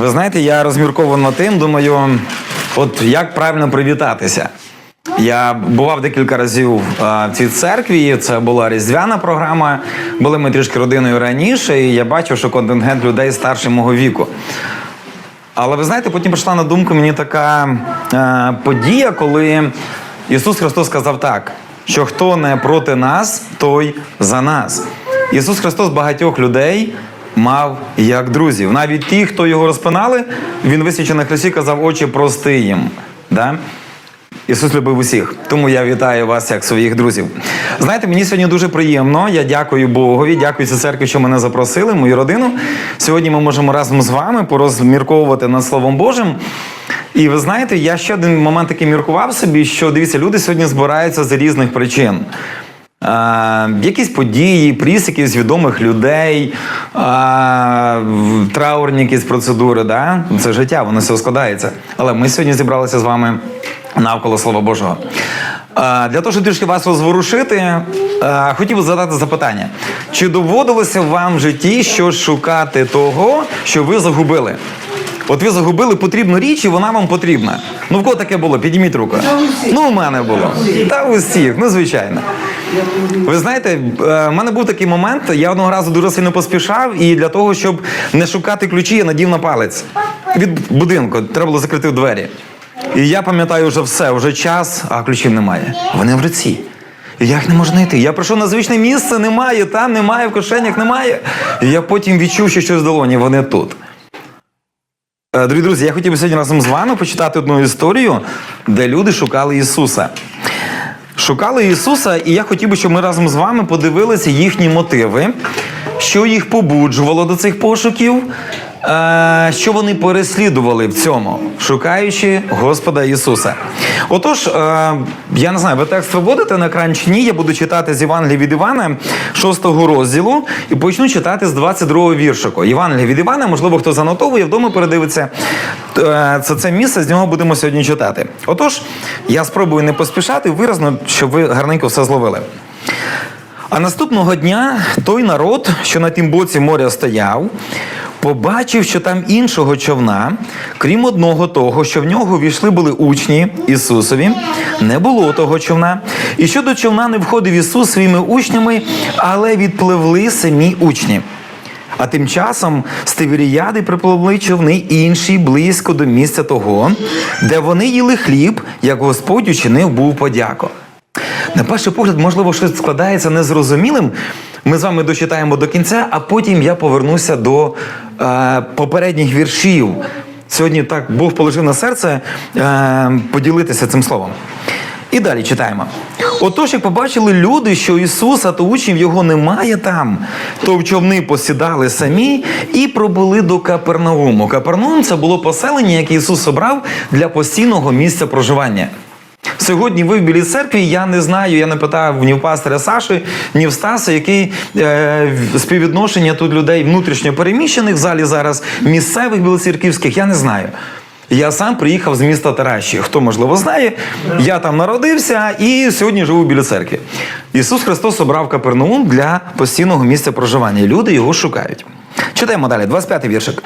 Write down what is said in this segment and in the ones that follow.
Ви знаєте, я розмірковував над тим, думаю, от як правильно привітатися. Я бував декілька разів а, в цій церкві. Це була різдвяна програма. Були ми трішки родиною раніше, і я бачив, що контингент людей старше мого віку. Але ви знаєте, потім прийшла на думку мені така е, подія, коли Ісус Христос сказав так, що хто не проти нас, той за нас. Ісус Христос багатьох людей мав як друзів. Навіть ті, хто його розпинали, він висвічений на хресті казав, очі прости їм. Да? Ісус любив усіх, тому я вітаю вас як своїх друзів. Знаєте, мені сьогодні дуже приємно. Я дякую Богові, дякую цій церкві, що мене запросили, мою родину. Сьогодні ми можемо разом з вами порозмірковувати над Словом Божим. І ви знаєте, я ще один момент такий міркував собі, що дивіться, люди сьогодні збираються з різних причин. А, якісь події, прісики з відомих людей, в- траурні якісь процедури, да? це життя, воно все складається. Але ми сьогодні зібралися з вами навколо Слова Божого. А, для того, щоб трішки вас розворушити, а, хотів би задати запитання: чи доводилося вам в житті щось шукати того, що ви загубили? От ви загубили потрібну річ, і вона вам потрібна. Ну в кого таке було? Підніміть руку. Ну, у мене було. Та у всіх, ну звичайно. Ви знаєте, е, в мене був такий момент, я одного разу дуже сильно поспішав, і для того, щоб не шукати ключі, я надів на палець від будинку. Треба було закрити двері. І я пам'ятаю вже все, вже час, а ключів немає. Вони в руці. І я їх не можу знайти. Я прийшов на звичне місце, немає, там немає, в кишенях немає. І я потім відчув, що щось в долоні, вони тут. Е, Дорогі друзі, я хотів би сьогодні разом з вами почитати одну історію, де люди шукали Ісуса. Шукали Ісуса, і я хотів би, щоб ми разом з вами подивилися їхні мотиви, що їх побуджувало до цих пошуків, е, що вони переслідували в цьому, шукаючи Господа Ісуса. Отож, е, я не знаю, ви текст виводите на екран чи ні, я буду читати з Євангелія від Івана, 6 розділу, і почну читати з 22-го віршику. Євангелія від Івана, можливо, хто занотовує, вдома передивиться. Е, Це це місце, з нього будемо сьогодні читати. Отож, я спробую не поспішати виразно, щоб ви гарненько все зловили. А наступного дня той народ, що на тім боці моря стояв, побачив, що там іншого човна, крім одного того, що в нього війшли були учні Ісусові, не було того човна. І що до човна не входив Ісус своїми учнями, але відпливли самі учні. А тим часом з Тиверіяди припливли човни інші близько до місця того, де вони їли хліб, як Господь учинив був подяко. На перший погляд, можливо, щось складається незрозумілим. Ми з вами дочитаємо до кінця, а потім я повернуся до е, попередніх віршів. Сьогодні так Бог положив на серце е, поділитися цим словом. І далі читаємо. Отож, як побачили люди, що Ісуса та учнів його немає там, то в човни посідали самі і пробули до Капернауму. Капернаум це було поселення, яке Ісус обрав для постійного місця проживання. Сьогодні ви в білій церкві. Я не знаю, я не питав ні в пастиря Саші, ні в Стаса, який е, співвідношення тут людей внутрішньо переміщених в залі зараз, місцевих білоцерківських, я не знаю. Я сам приїхав з міста Таращі. Хто можливо знає, я там народився і сьогодні живу в білій церкві. Ісус Христос обрав Капернаум для постійного місця проживання. Люди його шукають. Читаємо далі, 25-й віршик.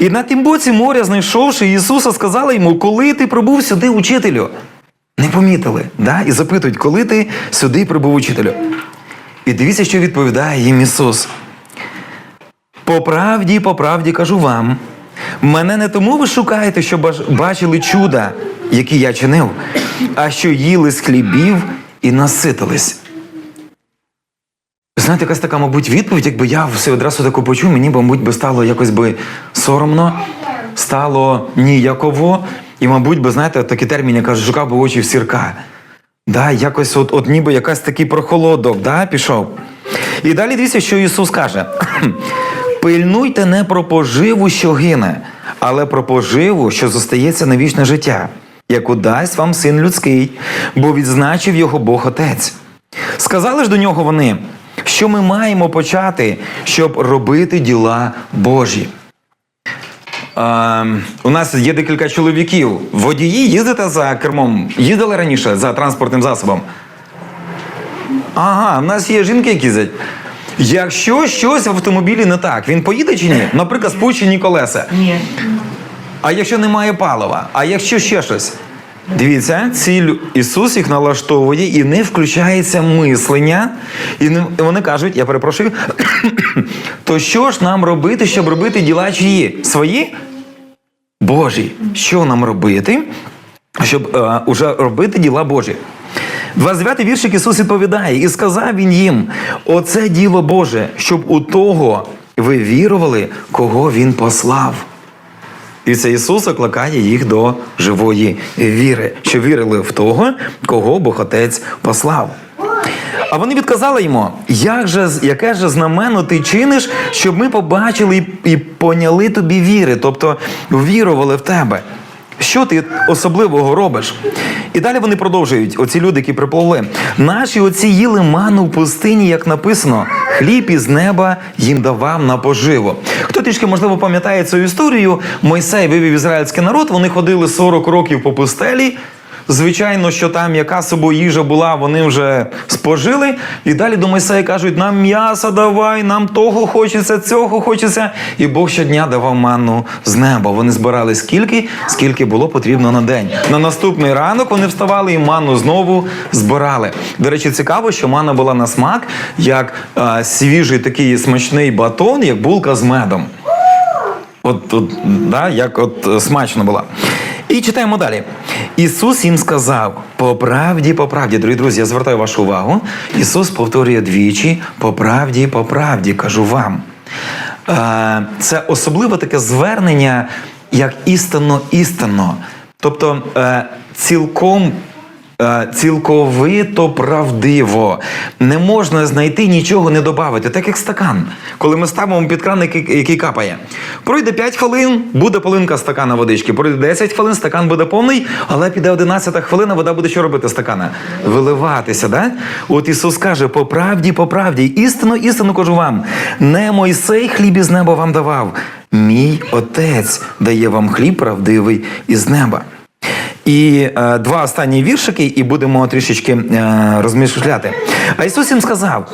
І на тім боці моря, знайшовши Ісуса, сказали йому, коли ти прибув сюди, учителю? Не помітили, да? і запитують, коли ти сюди прибув учителю. І дивіться, що відповідає їм Ісус. По правді, по правді кажу вам, мене не тому ви шукаєте, що бачили чуда, які я чинив, а що їли з хлібів і наситились. Знаєте, якась така, мабуть, відповідь, якби я все одразу таку почув, мені, мабуть, би стало якось би соромно, стало ніяково. І, мабуть, би, знаєте, такі терміни каже, шукав би очі в сірка. Да, якось от, от ніби якась такий прохолодок, да, пішов. І далі дивіться, що Ісус каже: пильнуйте не про поживу, що гине, але про поживу, що зостається на вічне життя, яку дасть вам син людський, бо відзначив його Бог Отець. Сказали ж до нього вони, що ми маємо почати, щоб робити діла Божі. У нас є декілька чоловіків. Водії їздите за кермом. Їздили раніше за транспортним засобом. Ага, в нас є жінки, які їздять. Якщо щось в автомобілі не так, він поїде чи ні? Наприклад, спущені колеса. Ні. А якщо немає палива? А якщо ще щось? Дивіться, ціль Ісус їх налаштовує і не включається мислення. І не- і вони кажуть, я перепрошую, то що ж нам робити, щоб робити діла чиї? Свої? Божі. Що нам робити, щоб е, уже робити діла Божі? 29 віршик Ісус відповідає, і сказав він їм: оце діло Боже, щоб у того ви вірували, кого Він послав. І це Ісус закликає їх до живої віри, що вірили в того, кого Бог Отець послав. А вони відказали йому, як же, яке же знамено ти чиниш, щоб ми побачили і, і поняли тобі віри, тобто вірували в тебе. Що ти особливого робиш? І далі вони продовжують, оці люди, які припливли. Наші отці їли ману в пустині, як написано, хліб із неба їм давав на поживу. Хто трішки, можливо, пам'ятає цю історію, Мойсей вивів ізраїльський народ, вони ходили 40 років по пустелі. Звичайно, що там яка собою їжа була, вони вже спожили. І далі до Мойсея кажуть: нам м'яса давай, нам того хочеться, цього хочеться. І Бог щодня давав манну з неба. Вони збирали скільки, скільки було потрібно на день. На наступний ранок вони вставали і манну знову збирали. До речі, цікаво, що манна була на смак, як е, свіжий такий смачний батон, як булка з медом. От, от да, як от е, смачно була. І читаємо далі. Ісус їм сказав: по правді, по правді, дорогі друзі, я звертаю вашу увагу. Ісус повторює двічі: по правді, по правді, кажу вам. Е, Це особливе таке звернення, як істинно, істинно. Тобто е, цілком. Е, Цілковито правдиво не можна знайти нічого не додати, так як стакан. Коли ми ставимо під кран, який, який капає. Пройде 5 хвилин, буде полинка стакана водички. Пройде 10 хвилин, стакан буде повний, але піде 11 хвилина, вода буде що робити стакана? Виливатися. Да? От Ісус каже: по правді, по правді, істинно, істинно кажу вам, не Мойсей хліб із неба вам давав. Мій отець дає вам хліб правдивий із неба. І е, два останні віршики, і будемо трішечки е, розмішляти. А Ісус їм сказав: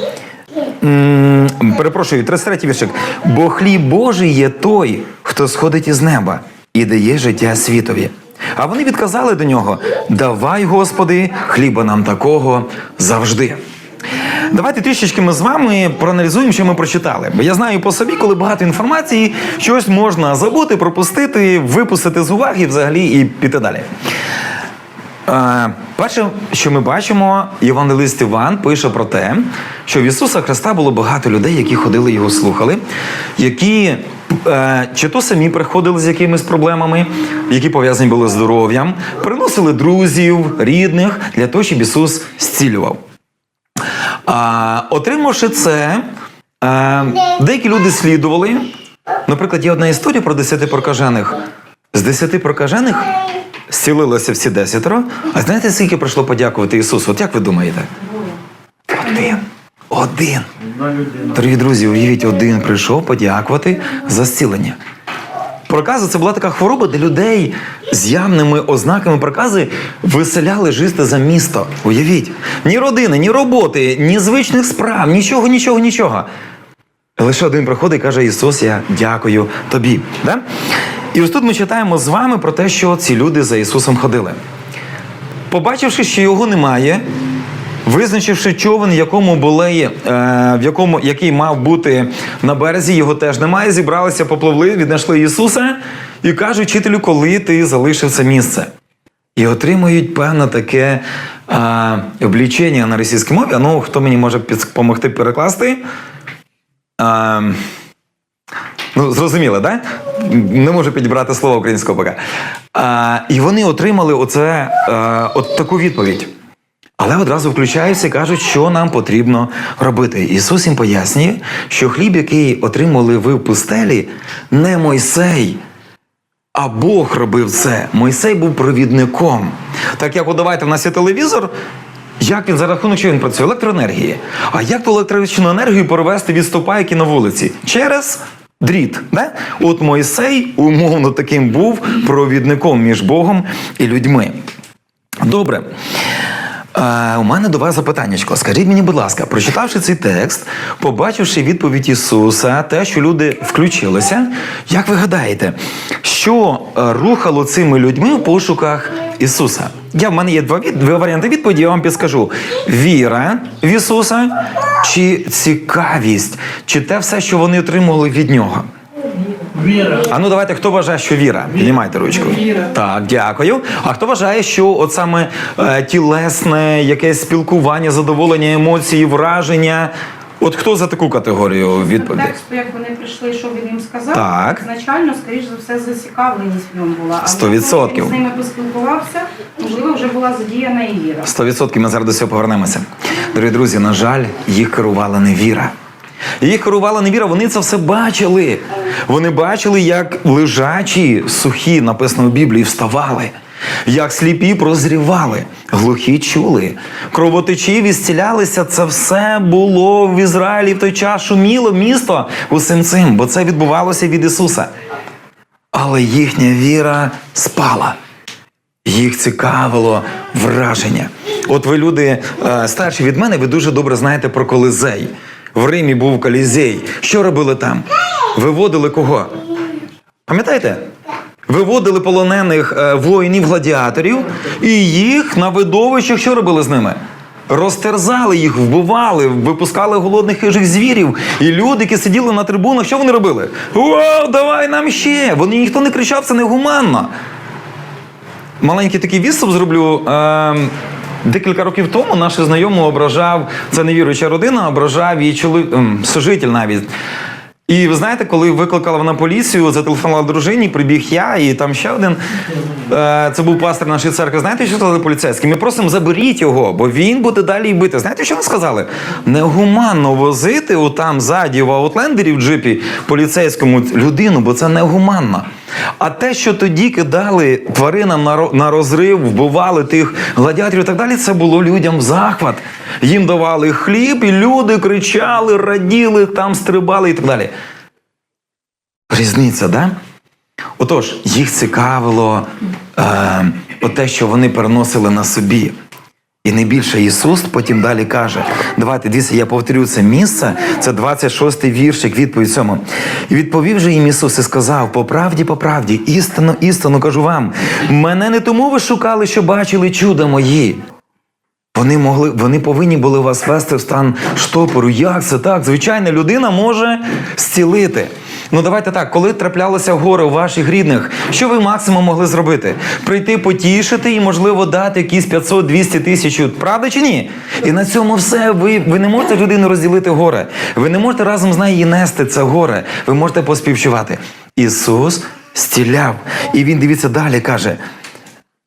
м, перепрошую, 33 віршик. Бо хліб Божий є той, хто сходить із неба і дає життя світові. А вони відказали до нього: Давай, Господи, хліба нам такого завжди. Давайте трішечки ми з вами проаналізуємо, що ми прочитали. Бо я знаю по собі, коли багато інформації, щось можна забути, пропустити, випустити з уваги взагалі і піти далі. Е, Перше, що ми бачимо, Євангелист Іван пише про те, що в Ісуса Христа було багато людей, які ходили його слухали, які е, чи то самі приходили з якимись проблемами, які пов'язані були з здоров'ям, приносили друзів, рідних для того, щоб Ісус зцілював. А, отримавши це, е, деякі люди слідували. Наприклад, є одна історія про десяти прокажених. З десяти прокажених зцілилося всі десятеро. А знаєте, скільки прийшло подякувати Ісусу? От як ви думаєте? Один. Один. Дорогі друзі, уявіть, один прийшов подякувати за зцілення. Прокази це була така хвороба, де людей з явними ознаками прокази виселяли жити за місто. Уявіть, ні родини, ні роботи, ні звичних справ, нічого, нічого, нічого. Лише один приходить і каже: Ісус, я дякую тобі. Да? І ось тут ми читаємо з вами про те, що ці люди за Ісусом ходили. Побачивши, що його немає, визначивши човен, якому були, е, в якому, який мав бути на березі, його теж немає. Зібралися, попливли, віднайшли Ісуса і кажуть, вчителю, коли ти залишив це місце. І отримують певне таке а, облічення на російській мові. Ну, хто мені може допомогти перекласти? А, Ну, зрозуміло, да? Не можу підібрати слово українського поки. А, і вони отримали оце, а, от таку відповідь. Але одразу включаються і кажуть, що нам потрібно робити. Ісус їм пояснює, що хліб, який отримали ви в пустелі, не Мойсей, а Бог робив це. Мойсей був провідником. Так як от давайте в нас є телевізор. Як він за рахунок чого він працює? Електроенергії. А як ту електричну енергію перевести від стовпа, який на вулиці? Через дріт. Не? От Мойсей, умовно таким був провідником між Богом і людьми. Добре. Е, у мене до вас запитаннячко. Скажіть мені, будь ласка, прочитавши цей текст, побачивши відповідь Ісуса, те, що люди включилися, як ви гадаєте, що е, рухало цими людьми в пошуках Ісуса? Я в мене є два, від, два варіанти відповіді, я вам підскажу: віра в Ісуса чи цікавість, чи те все, що вони отримували від нього. Віра. А ну давайте, хто вважає, що віра? Піднімайте ручку. Віра. Так, дякую. А хто вважає, що от саме е, тілесне, якесь спілкування, задоволення, емоції, враження? От хто за таку категорію відповідей? Тексту, як вони прийшли, що він їм сказав, Так. ізначально, скоріш за все, зацікавленість в ньому була. А Сто коли відсотків. він з ними поспілкувався, можливо, вже була задіяна і віра. 100% ми зараз до цього повернемося. Дорогі друзі, на жаль, їх керувала невіра. Їх керувала невіра, вони це все бачили. Вони бачили, як лежачі, сухі, написано в Біблії, вставали, як сліпі прозрівали, глухі чули, кровотечі відстілялися. Це все було в Ізраїлі в той час шуміло місто усім цим, бо це відбувалося від Ісуса. Але їхня віра спала. Їх цікавило враження. От ви люди е, старші від мене, ви дуже добре знаєте про Колизей. В Римі був Колізей. Що робили там? Виводили кого? Пам'ятаєте? Виводили полонених е, воїнів-гладіаторів, і їх на видовищах що робили з ними? Розтерзали їх, вбивали, випускали голодних хижих звірів. І люди, які сиділи на трибунах, що вони робили? Вау, давай нам ще! Вони ніхто не кричав, це негуманно маленький такий відступ зроблю. Е, декілька років тому наш знайомий ображав, це невіруюча родина, ображав її чоловік, ем, сожитель навіть. І ви знаєте, коли викликала вона поліцію, зателефонувала дружині, прибіг я і там ще один. Е, це був пастор нашої церкви. Знаєте, що сказали поліцейські? Ми просимо заберіть його, бо він буде далі й бити. Знаєте, що вони сказали? Негуманно возити отам ззаді в аутлендері в джипі поліцейському людину, бо це негуманно. А те, що тоді кидали тваринам на розрив, вбивали тих гладіаторів і так далі, це було людям захват. Їм давали хліб, і люди кричали, раділи, там стрибали і так далі. Різниця, да? Отож, їх цікавило е, те, що вони переносили на собі. І найбільше Ісус потім далі каже: давайте дивіться, я повторю це місце, це 26-й віршик, відповідь цьому. І відповів же їм Ісус і сказав: по правді, по правді, істину, істину кажу вам, мене не тому ви шукали, що бачили чуда мої. Вони могли, вони повинні були вас вести в стан штопору. Як це так? Звичайна людина може зцілити. Ну давайте так, коли траплялося горе у ваших рідних, що ви максимум могли зробити? Прийти потішити і, можливо, дати якісь 500-200 тисяч. Правда чи ні? І на цьому все. Ви, ви не можете людину розділити горе. Ви не можете разом з нею нести це горе. Ви можете поспівчувати. Ісус стіляв. І він дивіться далі каже.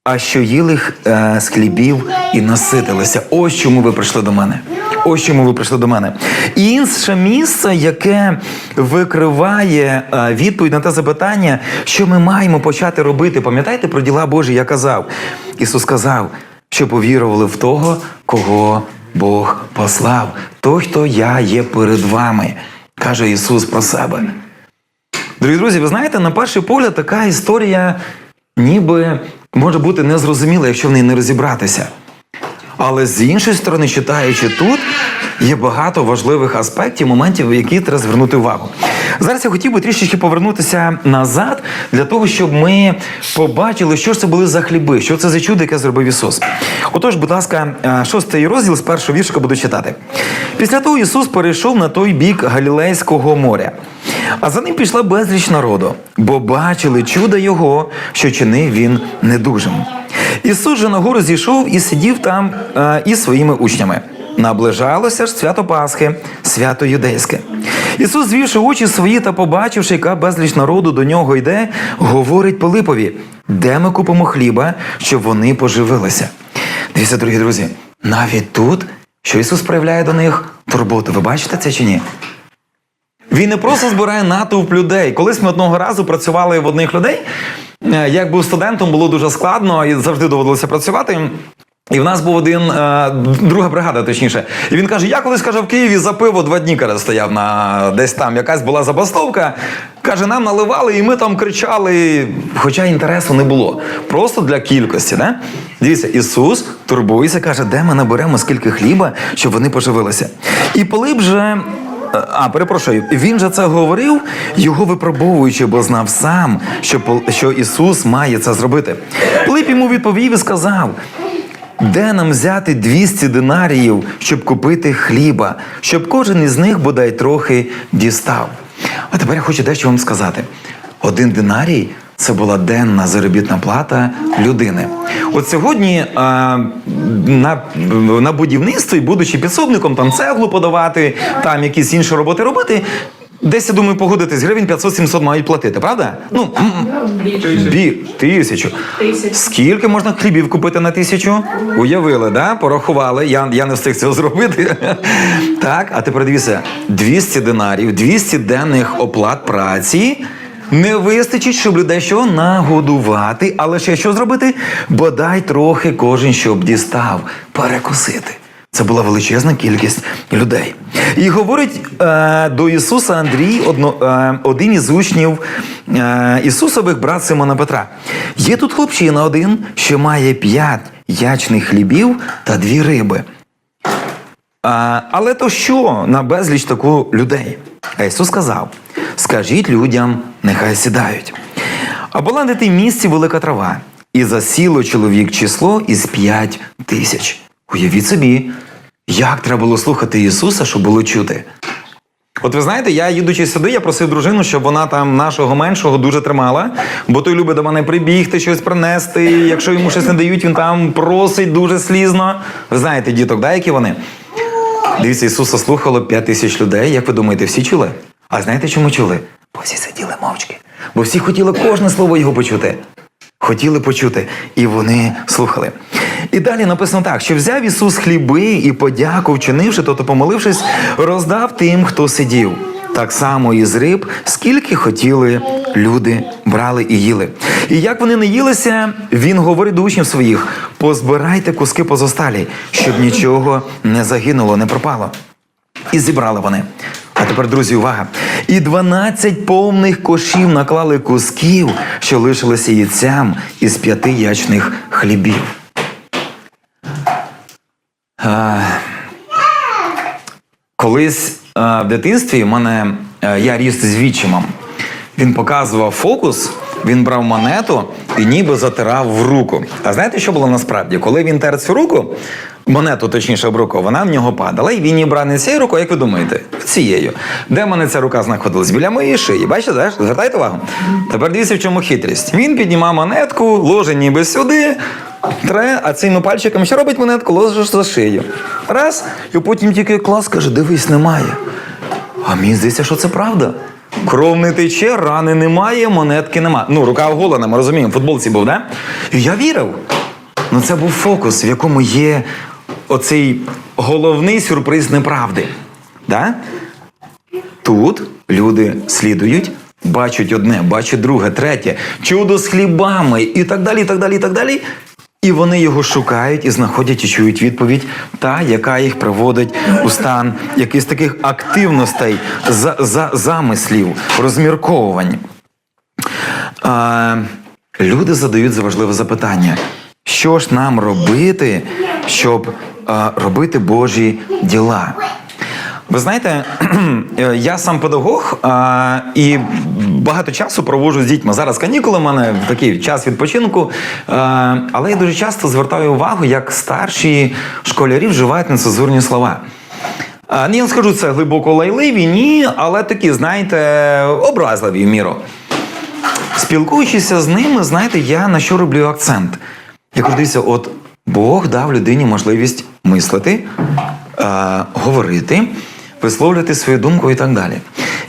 А що їли е, з хлібів і наситилися. Ось чому ви прийшли до мене. Ось чому ви прийшли до мене. Інше місце, яке викриває е, відповідь на те запитання, що ми маємо почати робити. Пам'ятаєте про діла Божі? Я казав. Ісус сказав, що повірували в того, кого Бог послав. Той, хто я є перед вами, каже Ісус про себе. Дорогі друзі, ви знаєте, на перший погляд така історія ніби може бути незрозуміла, якщо в неї не розібратися. Але з іншої сторони, читаючи тут, є багато важливих аспектів, моментів, які треба звернути увагу. Зараз я хотів би трішечки повернутися назад для того, щоб ми побачили, що ж це були за хліби, що це за чудо, яке зробив Ісус. Отож, будь ласка, е, шостий розділ з першого віршика буду читати. Після того Ісус перейшов на той бік Галілейського моря. А за ним пішла безліч народу, бо бачили чудо його, що чинив він недужим. Ісус же на гору зійшов і сидів там е, із своїми учнями. Наближалося ж свято Пасхи, свято юдейське. Ісус, звівши очі свої та побачивши, яка безліч народу до нього йде, говорить Пилипові: де ми купимо хліба, щоб вони поживилися. Дивіться, дорогі друзі, навіть тут, що Ісус проявляє до них турботу. Ви бачите це чи ні? Він не просто збирає натовп людей. Колись ми одного разу працювали в одних людей. Е, Як був студентом, було дуже складно і завжди доводилося працювати. І в нас був один, е, друга бригада, точніше. І він каже: я колись каже, в Києві за пиво два дні каже, стояв на десь там. Якась була забастовка. Каже, нам наливали, і ми там кричали. Хоча інтересу не було. Просто для кількості. Да? Дивіться, Ісус турбується, каже, де ми наберемо скільки хліба, щоб вони поживилися. І Пилип же. е, А, перепрошую, він же це говорив, його випробовуючи, бо знав сам, що, що Ісус має це зробити. Пилип йому відповів і сказав: де нам взяти 200 динаріїв, щоб купити хліба, щоб кожен із них бодай трохи дістав. А тепер я хочу дещо вам сказати: один динарій це була денна заробітна плата людини. От сьогодні а, на, на будівництві, будучи підсобником, там цеглу подавати, там якісь інші роботи робити. Десь я думаю, погодитись, гривень 500-700 мають платити, правда? Ну, тисячу. Тисячу. Скільки можна хлібів купити на тисячу? Уявили, да? Порахували. Я, я не встиг цього зробити. так, а тепер дивіться: 200 динарів, 200 денних оплат праці. Не вистачить, щоб людей що нагодувати, але ще що зробити? Бодай трохи кожен щоб дістав, перекусити. Це була величезна кількість людей. І говорить е, до Ісуса Андрій, одно, е, один із учнів е, Ісусових брат Симона Петра. Є тут хлопчина один, що має п'ять ячних хлібів та дві риби. А, але то що на безліч таку людей? А Ісус сказав: скажіть людям, нехай сідають. А була на тій місці велика трава, і засіло чоловік число із п'ять тисяч. Уявіть собі, як треба було слухати Ісуса, щоб було чути. От ви знаєте, я їдучи сюди, я просив дружину, щоб вона там нашого меншого дуже тримала, бо той любить до мене прибігти, щось принести. Якщо йому щось не дають, він там просить дуже слізно. Ви знаєте, діток, да, які вони? Дивіться, Ісуса слухало 5 тисяч людей. Як ви думаєте, всі чули? А знаєте, чому чули? Бо всі сиділи мовчки. Бо всі хотіли кожне слово його почути. Хотіли почути, і вони слухали. І далі написано так: що взяв Ісус хліби і подяку, вчинивши, тобто помолившись, роздав тим, хто сидів. Так само і з риб, скільки хотіли, люди брали і їли. І як вони не їлися, він говорить до учнів своїх: позбирайте куски позосталі, щоб нічого не загинуло, не пропало. І зібрали вони. А тепер, друзі, увага! І 12 повних кошів наклали кусків, що лишилися яйцям із п'яти ячних хлібів. Колись в дитинстві мене а, я ріс з відчимом. Він показував фокус, він брав монету і ніби затирав в руку. А знаєте, що було насправді? Коли він тер цю руку, монету, точніше, в руку, вона в нього падала, і він її брав не цією рукою, як ви думаєте, цією. Де в мене ця рука знаходилась? Біля моєї шиї. Бачите, звертайте увагу. Тепер дивіться, в чому хитрість. Він піднімав монетку, ложить ніби сюди. Тре, а цими пальчиками що робить монетку, ложиш за шию. Раз, і потім тільки клас каже: дивись, немає. А мені здається, що це правда. Кров не тече, рани немає, монетки немає. Ну, рука оголена, ми розуміємо, в футболці був, да? І я вірив. Ну, це був фокус, в якому є оцей головний сюрприз неправди. Да? Тут люди слідують, бачать одне, бачать друге, третє, чудо з хлібами і так далі, і так далі, і так далі. І вони його шукають і знаходять і чують відповідь, та, яка їх приводить у стан якихось таких активностей, за, за, замислів, розмірковувань. А, люди задають заважливе запитання: що ж нам робити, щоб а, робити Божі діла? Ви знаєте, я сам педагог а, і багато часу проводжу з дітьми. Зараз канікули в мене такий час відпочинку. А, але я дуже часто звертаю увагу, як старші школярі вживають нецензурні слова. А, ні, я не скажу, це глибоко лайливі, ні, але такі, знаєте, образливі в міру. Спілкуючися з ними, знаєте, я на що роблю акцент? Я кажу, дивіться, от Бог дав людині можливість мислити, е, говорити, висловлювати свою думку і так далі.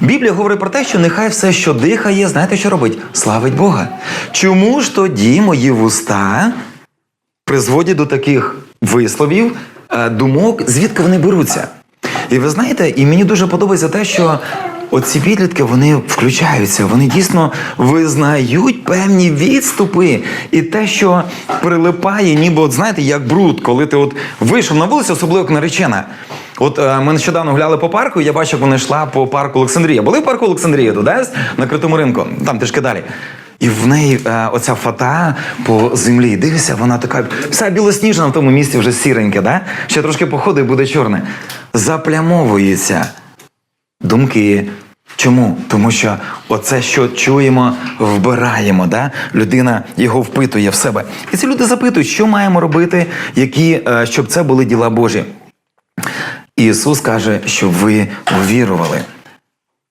Біблія говорить про те, що нехай все, що дихає, знаєте, що робить? Славить Бога. Чому ж тоді мої вуста призводять до таких висловів, е, думок, звідки вони беруться? І ви знаєте, і мені дуже подобається те, що оці підлітки вони включаються, вони дійсно визнають певні відступи. І те, що прилипає, ніби, от знаєте, як бруд, коли ти от вийшов на вулицю, особливо як наречена. От е, ми нещодавно гуляли по парку, і я бачив, вона йшла по парку Олександрія. Були в парку Олександрія, туди, на критому ринку, там трішки далі. І в неї е, оця фата по землі. Дивишся, вона така вся білосніжна в тому місці вже сіреньке, да? ще трошки походить, буде чорне. Заплямовується думки. Чому? Тому що оце, що чуємо, вбираємо. Да? Людина його впитує в себе. І ці люди запитують, що маємо робити, які, е, щоб це були діла Божі. Ісус каже, щоб ви вірували.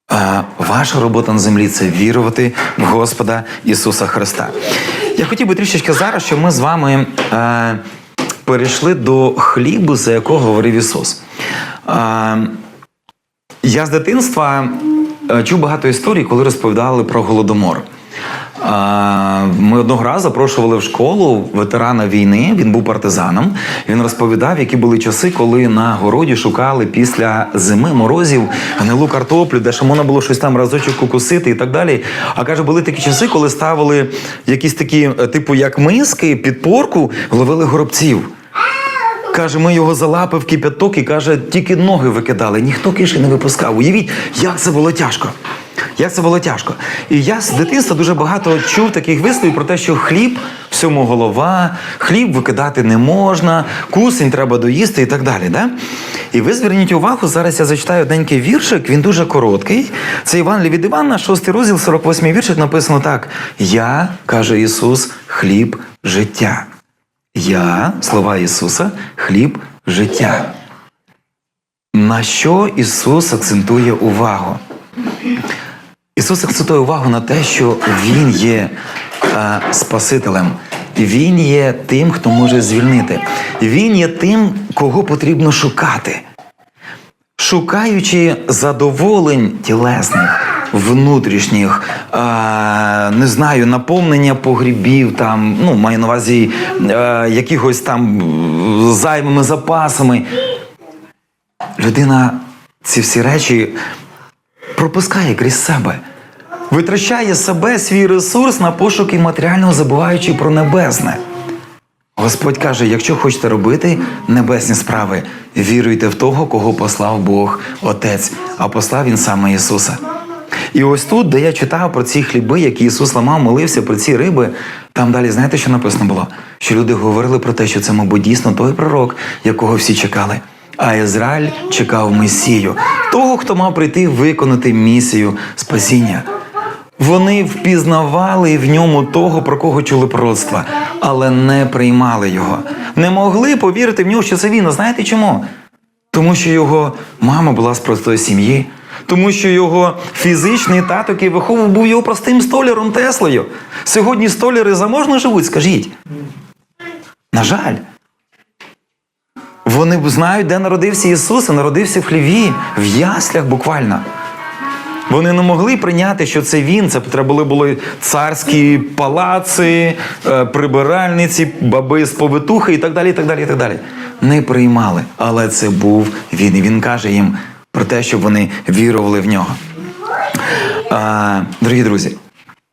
А ваша робота на землі це вірувати в Господа Ісуса Христа. Я хотів би трішечки зараз, щоб ми з вами е, перейшли до хлібу, за якого говорив Ісус. Е, я з дитинства е, чув багато історій, коли розповідали про голодомор. Ми одного разу запрошували в школу ветерана війни. Він був партизаном. Він розповідав, які були часи, коли на городі шукали після зими морозів гнилу картоплю, де ще можна було щось там разочок кукусити і так далі. А каже, були такі часи, коли ставили якісь такі, е, типу, як миски під порку, ловили горобців. Каже, ми його залапи в кипяток і каже, тільки ноги викидали, ніхто киші не випускав. Уявіть, як це було тяжко. Як це було тяжко. І я з дитинства дуже багато чув таких висловів про те, що хліб всьому голова, хліб викидати не можна, кусень треба доїсти і так далі. Да? І ви зверніть увагу, зараз я зачитаю одненький віршик, він дуже короткий. Це Іван від Івана, 6 розділ, 48 віршик, написано так: Я, каже Ісус, хліб життя. Я, слова Ісуса, хліб життя. На що Ісус акцентує увагу? Ісус акцентує увагу на те, що Він є е, Спасителем, Він є тим, хто може звільнити. Він є тим, кого потрібно шукати. Шукаючи задоволень тілесних, внутрішніх, е, не знаю, наповнення погрібів, там, ну, маю на увазі е, якихось там зайвими запасами. Людина ці всі речі пропускає крізь себе, витрачає себе, свій ресурс на пошуки матеріального, забуваючи про небесне. Господь каже: якщо хочете робити небесні справи, віруйте в того, кого послав Бог Отець, а послав Він саме Ісуса. І ось тут, де я читав про ці хліби, які Ісус ламав, молився про ці риби, там далі знаєте, що написано було? Що люди говорили про те, що це, мабуть, дійсно той пророк, якого всі чекали. А Ізраїль чекав Месію, того, хто мав прийти виконати місію спасіння. Вони впізнавали в ньому того, про кого чули пророцтва, але не приймали його. Не могли повірити в нього, що це він. А знаєте чому? Тому що його мама була з простої сім'ї, тому що його фізичний тато, який виховував, був його простим столяром Теслою. Сьогодні столяри заможно живуть, скажіть. На жаль. Вони знають, де народився Ісус, і народився в хліві, в яслях буквально. Вони не могли прийняти, що це він. Це були, були царські палаци, е, прибиральниці, баби з повитухи і так далі. і так далі, і так далі. Не приймали. Але це був він. І він каже їм про те, щоб вони вірували в нього. А, дорогі друзі,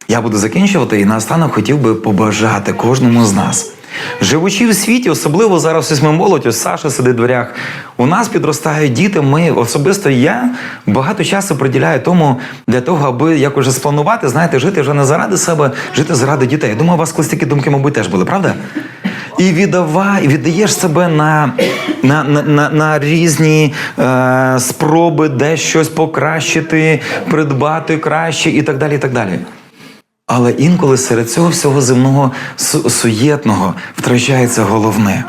я буду закінчувати і наостанок хотів би побажати кожному з нас. Живучи в світі, особливо зараз ось ми молодь, ось Саша сидить в дверях. У нас підростають діти. Ми особисто я багато часу приділяю тому для того, аби як уже спланувати, знаєте, жити вже не заради себе, жити заради дітей. Я думаю, у вас колись такі думки, мабуть, теж були, правда? І віддавай, віддаєш себе на, на, на, на, на різні е, спроби десь щось покращити, придбати краще і так далі. і так далі. Але інколи серед цього всього земного суєтного втрачається головне.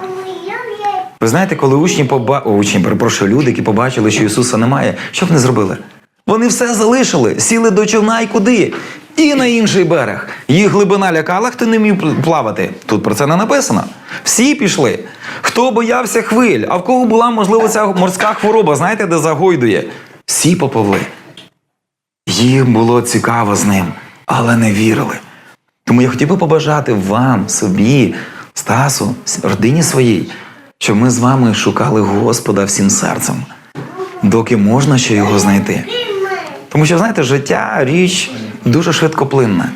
Ви знаєте, коли учні поба... Учні, перепрошую, люди, які побачили, що Ісуса немає, що б вони зробили? Вони все залишили, сіли до човна і куди? І на інший берег. Їх глибина лякала, хто не міг плавати. Тут про це не написано. Всі пішли. Хто боявся хвиль, а в кого була, можливо, ця морська хвороба, знаєте, де загойдує? Всі попливли. Їм було цікаво з ним, але не вірили. Тому я хотів би побажати вам, собі, Стасу, родині своїй, щоб ми з вами шукали Господа всім серцем, доки можна ще його знайти. Тому що, знаєте, життя річ дуже швидкоплинна.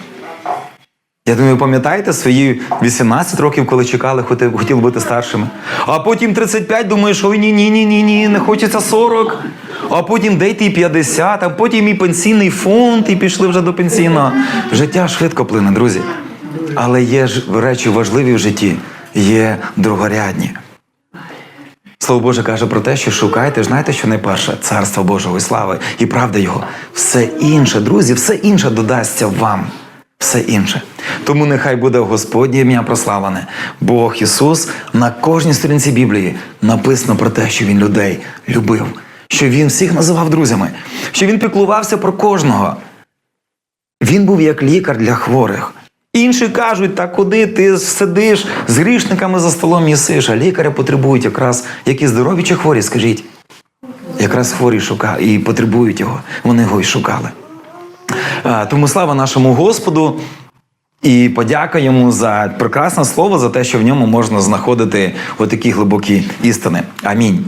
Я думаю, ви пам'ятаєте свої 18 років, коли чекали, хотіли бути старшими. А потім 35, думаєш, ой, ні, ні, ні, ні, ні, не хочеться 40. А потім дайте і 50, а потім і пенсійний фонд, і пішли вже до пенсійного. Життя швидко плине, друзі. Але є ж речі важливі в житті, є другорядні. Слово Боже каже про те, що шукайте, знаєте, що найперше царство Божого і слави і правда Його. Все інше, друзі, все інше додасться вам. Все інше. Тому нехай буде Господнє ім'я прославлене. Бог Ісус на кожній сторінці Біблії написано про те, що Він людей любив, що Він всіх називав друзями, що Він піклувався про кожного. Він був як лікар для хворих. Інші кажуть, та куди ти сидиш з грішниками за столом їсиш, а лікаря потребують якраз які здорові чи хворі, скажіть. Якраз хворі шукають і потребують його. Вони його й шукали. Тому слава нашому Господу і подяка йому за прекрасне слово, за те, що в ньому можна знаходити отакі глибокі істини. Амінь.